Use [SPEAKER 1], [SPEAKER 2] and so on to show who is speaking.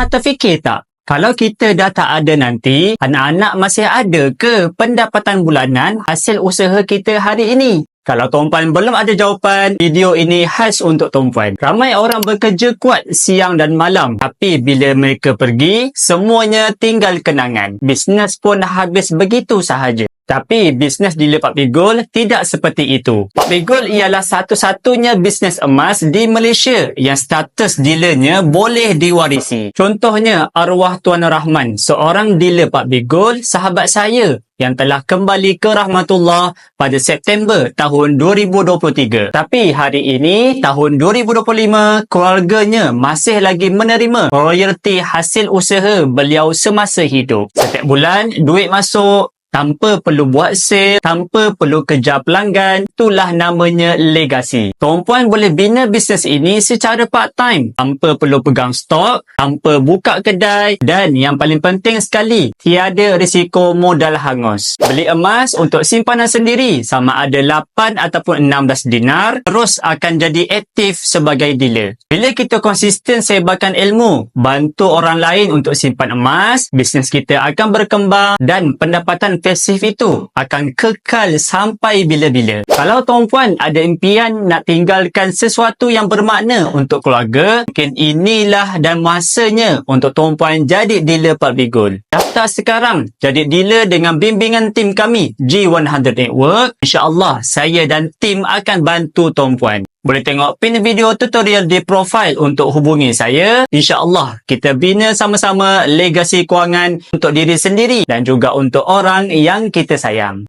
[SPEAKER 1] Pernah terfikir tak? Kalau kita dah tak ada nanti, anak-anak masih ada ke pendapatan bulanan hasil usaha kita hari ini? Kalau tuan-puan belum ada jawapan, video ini khas untuk tuan-puan. Ramai orang bekerja kuat siang dan malam. Tapi bila mereka pergi, semuanya tinggal kenangan. Bisnes pun habis begitu sahaja. Tapi bisnes dealer Pak Bigol tidak seperti itu. Pak Bigol ialah satu-satunya bisnes emas di Malaysia yang status dealernya boleh diwarisi. Contohnya arwah Tuan Rahman, seorang dealer Pak Bigol, sahabat saya yang telah kembali ke rahmatullah pada September tahun 2023. Tapi hari ini, tahun 2025, keluarganya masih lagi menerima royalti hasil usaha beliau semasa hidup. Setiap bulan, duit masuk, tanpa perlu buat sale, tanpa perlu kejar pelanggan. Itulah namanya legasi. Tuan-puan boleh bina bisnes ini secara part-time. Tanpa perlu pegang stok, tanpa buka kedai dan yang paling penting sekali, tiada risiko modal hangus. Beli emas untuk simpanan sendiri sama ada 8 ataupun 16 dinar terus akan jadi aktif sebagai dealer. Bila kita konsisten sebarkan ilmu, bantu orang lain untuk simpan emas, bisnes kita akan berkembang dan pendapatan pasif itu akan kekal sampai bila-bila. Kalau tuan-puan ada impian nak tinggalkan sesuatu yang bermakna untuk keluarga, mungkin inilah dan masanya untuk tuan-puan jadi dealer Pak Bigul. Daftar sekarang jadi dealer dengan bimbingan tim kami G100 Network. InsyaAllah saya dan tim akan bantu tuan-puan. Boleh tengok pin video tutorial di profil untuk hubungi saya. InsyaAllah kita bina sama-sama legasi kewangan untuk diri sendiri dan juga untuk orang yang kita sayang.